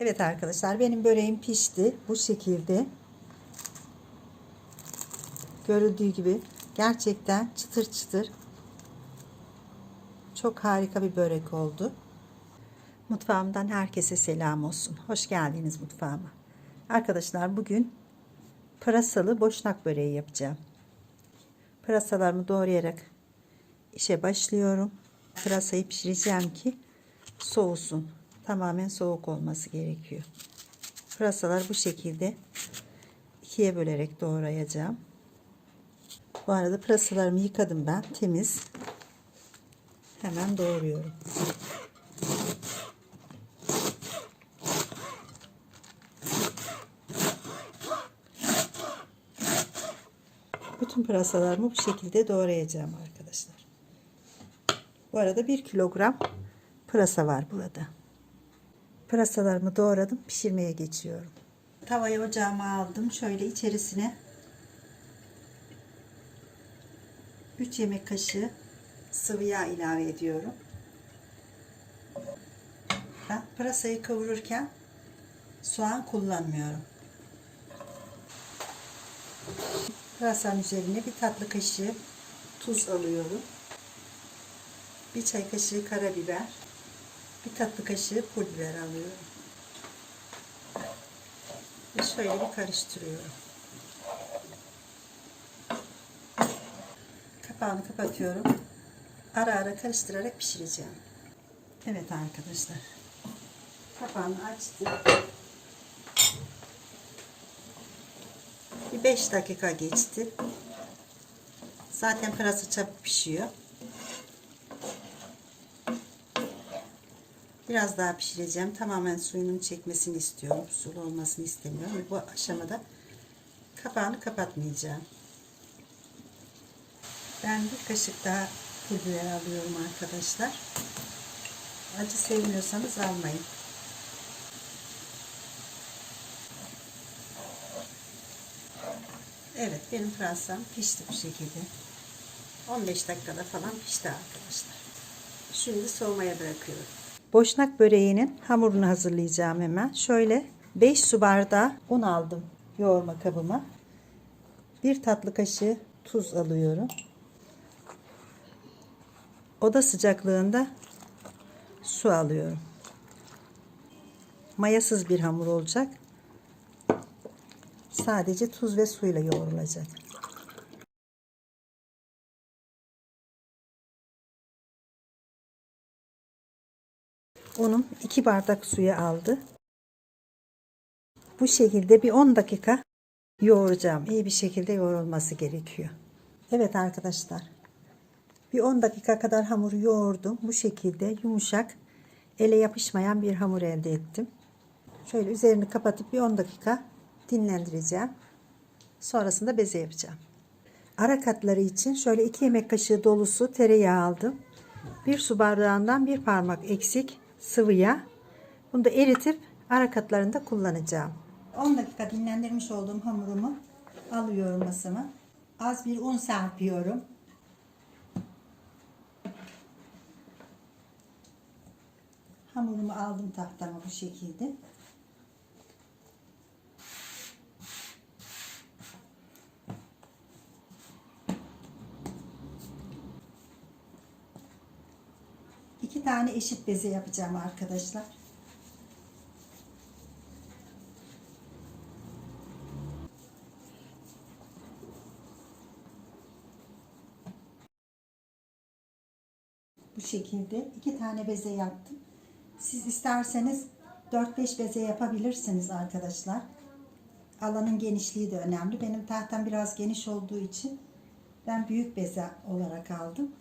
Evet arkadaşlar benim böreğim pişti. Bu şekilde. Görüldüğü gibi gerçekten çıtır çıtır. Çok harika bir börek oldu. Mutfağımdan herkese selam olsun. Hoş geldiniz mutfağıma. Arkadaşlar bugün pırasalı boşnak böreği yapacağım. Pırasalarımı doğrayarak işe başlıyorum. Pırasayı pişireceğim ki soğusun. Tamamen soğuk olması gerekiyor. Pırasalar bu şekilde ikiye bölerek doğrayacağım. Bu arada pırasalarımı yıkadım ben. Temiz. Hemen doğruyorum. Bütün pırasalarımı bu şekilde doğrayacağım arkadaşlar. Bu arada 1 kilogram pırasa var burada. Pırasalarımı doğradım. Pişirmeye geçiyorum. Tavayı ocağıma aldım. Şöyle içerisine 3 yemek kaşığı sıvı yağ ilave ediyorum. Ben pırasayı kavururken soğan kullanmıyorum. Pırasanın üzerine bir tatlı kaşığı tuz alıyorum. Bir çay kaşığı karabiber. Bir tatlı kaşığı pul biber alıyorum. Ve şöyle bir karıştırıyorum. Kapağını kapatıyorum. Ara ara karıştırarak pişireceğim. Evet arkadaşlar. Kapağını açtım. Bir 5 dakika geçti. Zaten pırasa çabuk pişiyor. Biraz daha pişireceğim. Tamamen suyunun çekmesini istiyorum. Sulu olmasını istemiyorum. Bu aşamada kapağını kapatmayacağım. Ben bir kaşık daha pul alıyorum arkadaşlar. Acı sevmiyorsanız almayın. Evet benim pırasam pişti bu şekilde. 15 dakikada falan pişti arkadaşlar. Şimdi soğumaya bırakıyorum. Boşnak böreğinin hamurunu hazırlayacağım hemen. Şöyle 5 su bardağı un aldım yoğurma kabıma. 1 tatlı kaşığı tuz alıyorum. Oda sıcaklığında su alıyorum. Mayasız bir hamur olacak. Sadece tuz ve suyla yoğrulacak. Unum 2 bardak suya aldı. Bu şekilde bir 10 dakika yoğuracağım. İyi bir şekilde yoğrulması gerekiyor. Evet arkadaşlar. Bir 10 dakika kadar hamuru yoğurdum. Bu şekilde yumuşak, ele yapışmayan bir hamur elde ettim. Şöyle üzerini kapatıp bir 10 dakika dinlendireceğim. Sonrasında beze yapacağım. Ara katları için şöyle 2 yemek kaşığı dolusu tereyağı aldım. Bir su bardağından bir parmak eksik sıvı yağ. Bunu da eritip ara katlarında kullanacağım. 10 dakika dinlendirmiş olduğum hamurumu alıyorum masama. Az bir un serpiyorum. Hamurumu aldım tahtama bu şekilde. Tane eşit beze yapacağım arkadaşlar. Bu şekilde iki tane beze yaptım. Siz isterseniz 4-5 beze yapabilirsiniz arkadaşlar. Alanın genişliği de önemli. Benim tahtam biraz geniş olduğu için ben büyük beze olarak aldım.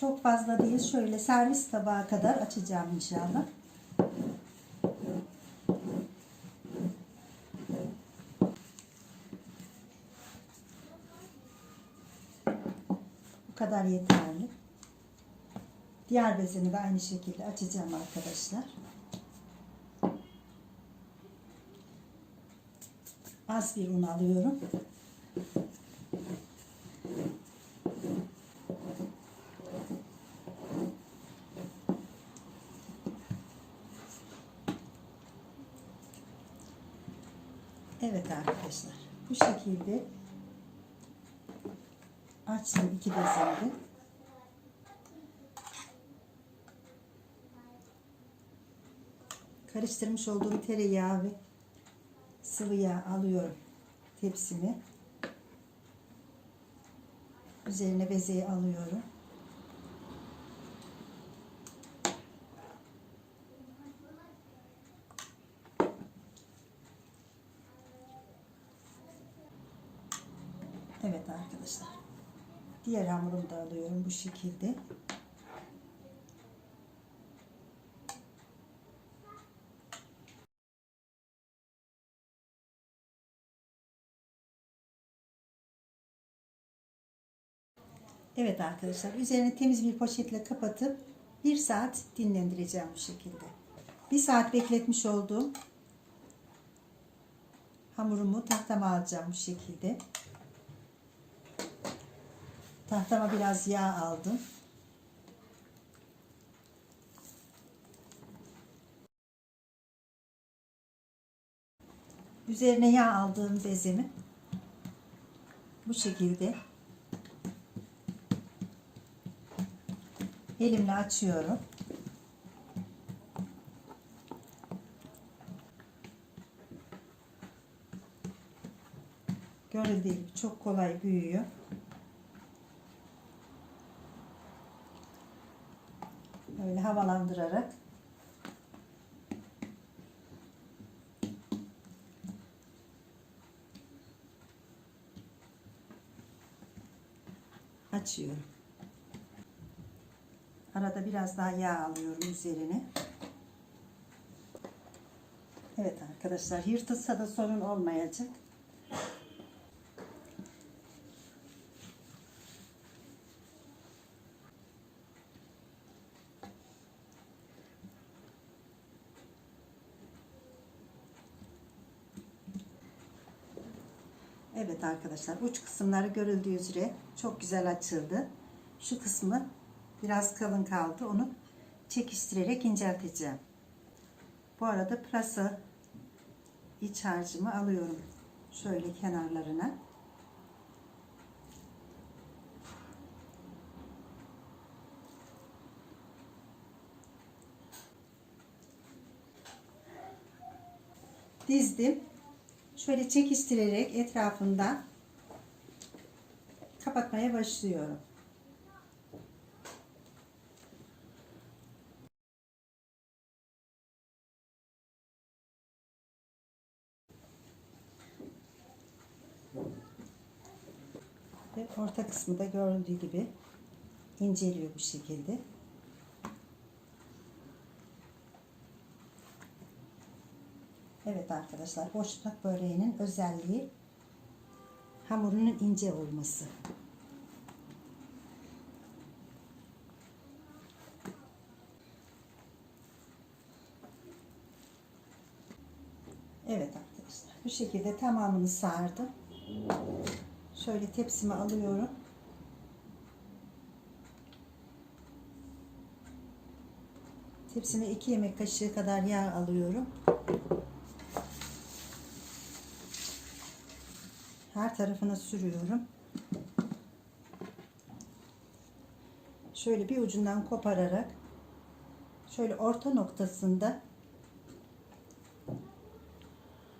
Çok fazla değil. Şöyle servis tabağı kadar açacağım inşallah. Bu kadar yeterli. Diğer bezini de aynı şekilde açacağım arkadaşlar. Az bir un alıyorum. Evet arkadaşlar. Bu şekilde açtım iki bezimde. Karıştırmış olduğum tereyağı ve sıvı yağ alıyorum tepsimi. Üzerine bezeyi alıyorum. Evet arkadaşlar. Diğer hamurumu da alıyorum bu şekilde. Evet arkadaşlar üzerini temiz bir poşetle kapatıp bir saat dinlendireceğim bu şekilde. Bir saat bekletmiş olduğum hamurumu tahtama alacağım bu şekilde. Tahtama biraz yağ aldım. Üzerine yağ aldığım bezemi bu şekilde elimle açıyorum. Gördüğü gibi çok kolay büyüyor. Böyle havalandırarak açıyorum. Arada biraz daha yağ alıyorum üzerine. Evet arkadaşlar yırtılsa da sorun olmayacak. Evet arkadaşlar uç kısımları görüldüğü üzere çok güzel açıldı. Şu kısmı biraz kalın kaldı. Onu çekiştirerek incelteceğim. Bu arada pırasa iç harcımı alıyorum. Şöyle kenarlarına. Dizdim. Şöyle çekiştirerek etrafından kapatmaya başlıyorum. Ve orta kısmı da görüldüğü gibi inceliyor bu şekilde. Evet arkadaşlar boşnak böreğinin özelliği hamurunun ince olması. Evet arkadaşlar bu şekilde tamamını sardım. Şöyle tepsime alıyorum. Tepsime 2 yemek kaşığı kadar yağ alıyorum. Her tarafına sürüyorum. Şöyle bir ucundan kopararak şöyle orta noktasında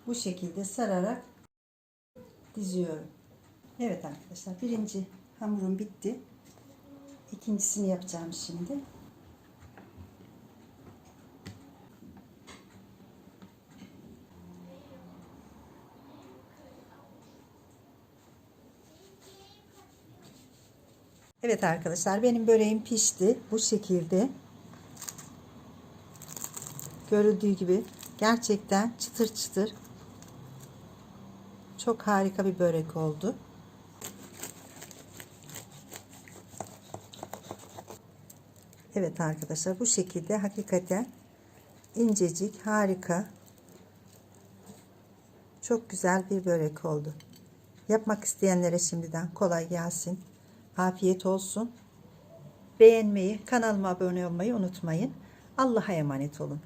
bu şekilde sararak diziyorum. Evet arkadaşlar birinci hamurum bitti. İkincisini yapacağım şimdi. Evet arkadaşlar benim böreğim pişti. Bu şekilde. Görüldüğü gibi gerçekten çıtır çıtır. Çok harika bir börek oldu. Evet arkadaşlar bu şekilde hakikaten incecik harika çok güzel bir börek oldu. Yapmak isteyenlere şimdiden kolay gelsin. Afiyet olsun. Beğenmeyi, kanalıma abone olmayı unutmayın. Allah'a emanet olun.